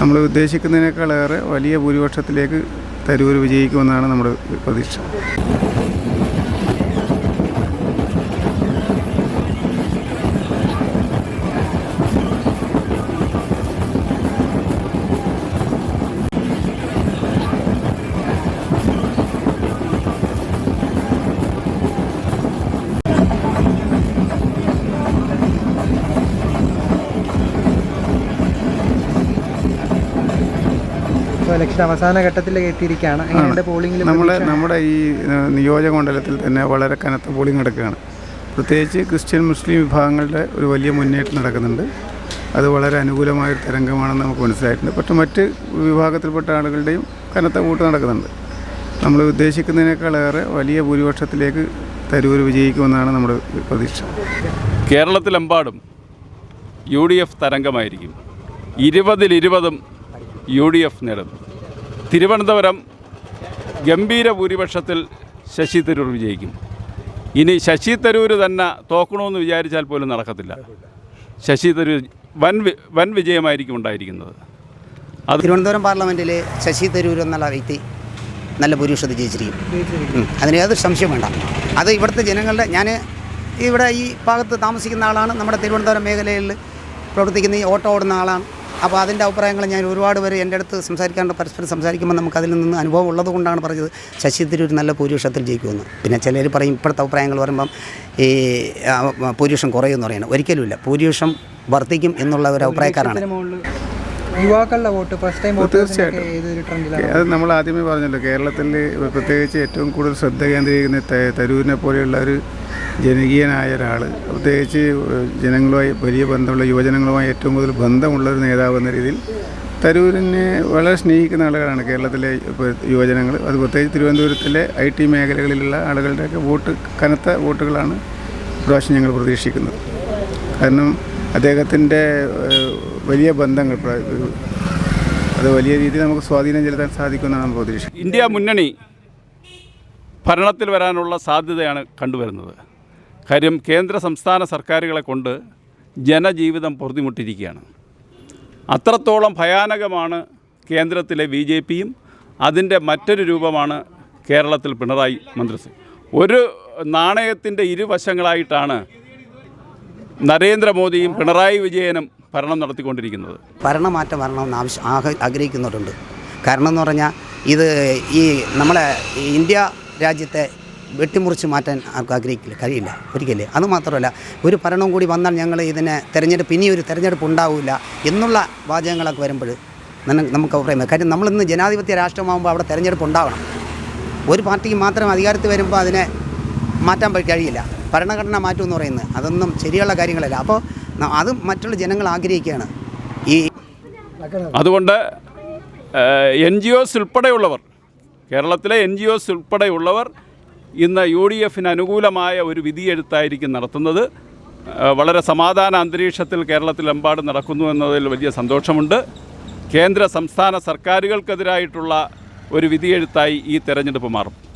നമ്മൾ ഉദ്ദേശിക്കുന്നതിനേക്കാളേറെ വലിയ ഭൂരിപക്ഷത്തിലേക്ക് തരൂർ വിജയിക്കുമെന്നാണ് നമ്മുടെ പ്രതീക്ഷ. ഇലക്ഷൻ അവസാന ഘട്ടത്തിലേക്ക് എത്തിയിരിക്കുകയാണ്. പോളിംഗിൽ നമ്മളെ നമ്മുടെ ഈ നിയോജക മണ്ഡലത്തിൽ തന്നെ വളരെ കനത്ത പോളിംഗ് നടക്കുകയാണ്. പ്രത്യേകിച്ച് ക്രിസ്ത്യൻ മുസ്ലിം വിഭാഗങ്ങളുടെ ഒരു വലിയ മുന്നേറ്റം നടക്കുന്നുണ്ട്. അത് വളരെ അനുകൂലമായ ഒരു തരംഗമാണെന്ന് നമുക്ക് മനസ്സിലായിട്ടുണ്ട്. പക്ഷേ മറ്റ് വിഭാഗത്തിൽപ്പെട്ട ആളുകളുടെയും കനത്ത കൂട്ട് നടക്കുന്നുണ്ട്. നമ്മൾ ഉദ്ദേശിക്കുന്നതിനേക്കാളേറെ വലിയ ഭൂരിപക്ഷത്തിലേക്ക് തരൂർ വിജയിക്കുമെന്നാണ് നമ്മുടെ പ്രതീക്ഷ. കേരളത്തിലെമ്പാടും യു ഡി എഫ് തരംഗമായിരിക്കും. ഇരുപതിൽ ഇരുപതും യു ഡി എഫ് നേടും തിരുവനന്തപുരം ഗംഭീര ഭൂരിപക്ഷത്തിൽ ശശി തരൂർ വിജയിക്കും. ഇനി ശശി തരൂർ തന്നെ തോക്കണമെന്ന് വിചാരിച്ചാൽ പോലും നടക്കത്തില്ല. ശശി തരൂർ വൻ വൻ വിജയമായിരിക്കും ഉണ്ടായിരിക്കുന്നത്. അത് തിരുവനന്തപുരം പാർലമെന്റിൽ ശശി തരൂർ എന്നുള്ള വ്യക്തി നല്ല ഭൂരിപക്ഷത്തിൽ ജയിച്ചിരിക്കും. അതിന് യാതൊരു സംശയം വേണ്ട. അത് ഇവിടുത്തെ ജനങ്ങളുടെ ഞാൻ ഇവിടെ ഈ ഭാഗത്ത് താമസിക്കുന്ന ആളാണ്. നമ്മുടെ തിരുവനന്തപുരം മേഖലയിൽ പ്രവർത്തിക്കുന്ന ഈ ഓട്ടോ ഓടുന്ന ആളാണ്. അപ്പോൾ അതിന്റെ അഭിപ്രായങ്ങൾ ഞാൻ ഒരുപാട് പേര് എന്റെ അടുത്ത് സംസാരിക്കാണ്ട് പരസ്പരം സംസാരിക്കുമ്പോൾ നമുക്ക് അതിൽ നിന്ന് അനുഭവം ഉള്ളത് കൊണ്ടാണ് പറഞ്ഞത് ശശി തരൂർ നല്ല ഭൂരിപക്ഷത്തിൽ ജയിക്കുമെന്ന്. പിന്നെ ചിലർ പറയും ഇപ്പോഴത്തെ അഭിപ്രായങ്ങൾ പറയുമ്പം ഈ ഭൂരിപക്ഷം കുറയുമെന്ന് പറയുന്നത് ഒരിക്കലുമില്ല. ഭൂരിപക്ഷം വർദ്ധിക്കും എന്നുള്ള ഒരു അഭിപ്രായക്കാരാണ് യുവാക്കളുടെ വോട്ട് ഫസ്റ്റ് ടൈം വോട്ട് തീർച്ചയായിട്ടും. അത് നമ്മൾ ആദ്യമേ പറഞ്ഞല്ലോ കേരളത്തിൽ പ്രത്യേകിച്ച് ഏറ്റവും കൂടുതൽ ശ്രദ്ധ കേന്ദ്രീകരിക്കുന്ന തരൂരിനെ പോലെയുള്ള ഒരു ജനകീയനായ ഒരാൾ പ്രത്യേകിച്ച് ജനങ്ങളുമായി വലിയ ബന്ധമുള്ള യുവജനങ്ങളുമായി ഏറ്റവും കൂടുതൽ ബന്ധമുള്ള ഒരു നേതാവ് എന്ന രീതിയിൽ തരൂരിനെ വളരെ സ്നേഹിക്കുന്ന ആളുകളാണ് കേരളത്തിലെ യുവജനങ്ങൾ അത് പ്രത്യേകിച്ച് തിരുവനന്തപുരത്തിലെ ഐ ടി മേഖലകളിലുള്ള ആളുകളുടെയൊക്കെ വോട്ട് കനത്ത വോട്ടുകളാണ് ഇപ്രാവശ്യം ഞങ്ങൾ പ്രതീക്ഷിക്കുന്നത്. കാരണം അദ്ദേഹത്തിന്റെ വലിയ ബന്ധങ്ങൾ അത് വലിയ രീതിയിൽ നമുക്ക് സ്വാധീനം ചെലുത്താൻ സാധിക്കുമെന്നാണ് പ്രതീക്ഷ ഇന്ത്യ മുന്നണി ഭരണത്തിൽ വരാനുള്ള സാധ്യതയാണ് കണ്ടുവരുന്നത്. കാര്യം കേന്ദ്ര സംസ്ഥാന സർക്കാരുകളെ കൊണ്ട് ജനജീവിതം പൊറുതിമുട്ടിരിക്കുകയാണ് അത്രത്തോളം ഭയാനകമാണ് കേന്ദ്രത്തിലെ ബി ജെ പിയും അതിന്റെ മറ്റൊരു രൂപമാണ് കേരളത്തിൽ പിണറായി മന്ത്രിസഭ ഒരു നാണയത്തിന്റെ ഇരുവശങ്ങളായിട്ടാണ് നരേന്ദ്രമോദിയും പിണറായി വിജയനും ഭരണം നടത്തിക്കൊണ്ടിരിക്കുന്നത്. ഭരണമാറ്റം വരണമെന്ന് ആവശ്യം ആഗ്രഹിക്കുന്നവരുണ്ട് കാരണം എന്ന് പറഞ്ഞാൽ ഇത് ഈ നമ്മളെ ഇന്ത്യ രാജ്യത്തെ വെട്ടിമുറിച്ച് മാറ്റാൻ ആർക്കും ആഗ്രഹിക്കില്ല കഴിയില്ല ഒരിക്കലേ. അത് മാത്രമല്ല ഒരു ഭരണം കൂടി വന്നാൽ ഞങ്ങൾ ഇതിനെ തെരഞ്ഞെടുപ്പ് ഇനി ഒരു തെരഞ്ഞെടുപ്പ് ഉണ്ടാവില്ല എന്നുള്ള വാചകങ്ങളൊക്കെ വരുമ്പോൾ നമുക്ക് അഭിപ്രായം. കാര്യം നമ്മളിന്ന് ജനാധിപത്യ രാഷ്ട്രമാകുമ്പോൾ അവിടെ തെരഞ്ഞെടുപ്പ് ഉണ്ടാവണം. ഒരു പാർട്ടിക്ക് മാത്രം അധികാരത്തിൽ വരുമ്പോൾ അതിനെ മാറ്റാൻ കഴിയില്ല. ഭരണഘടന മാറ്റം എന്ന് പറയുന്നത് അതൊന്നും ശരിയുള്ള കാര്യങ്ങളല്ല. അപ്പോൾ അത് മറ്റുള്ള ജനങ്ങൾ ആഗ്രഹിക്കുകയാണ്. ഈ അതുകൊണ്ട് എൻ ജി ഒസ് ഉൾപ്പെടെയുള്ളവർ കേരളത്തിലെ എൻ ജി ഒസ് ഉൾപ്പെടെയുള്ളവർ ഇന്ന് യു ഡി എഫിന് അനുകൂലമായ ഒരു വിധിയെഴുത്തായിരിക്കും നടത്തുന്നത്. വളരെ സമാധാന അന്തരീക്ഷത്തിൽ കേരളത്തിലെമ്പാടും നടക്കുന്നു എന്നതിൽ വലിയ സന്തോഷമുണ്ട്. കേന്ദ്ര സംസ്ഥാന സർക്കാരുകൾക്കെതിരായിട്ടുള്ള ഒരു വിധിയെഴുത്തായി ഈ തെരഞ്ഞെടുപ്പ് മാറും.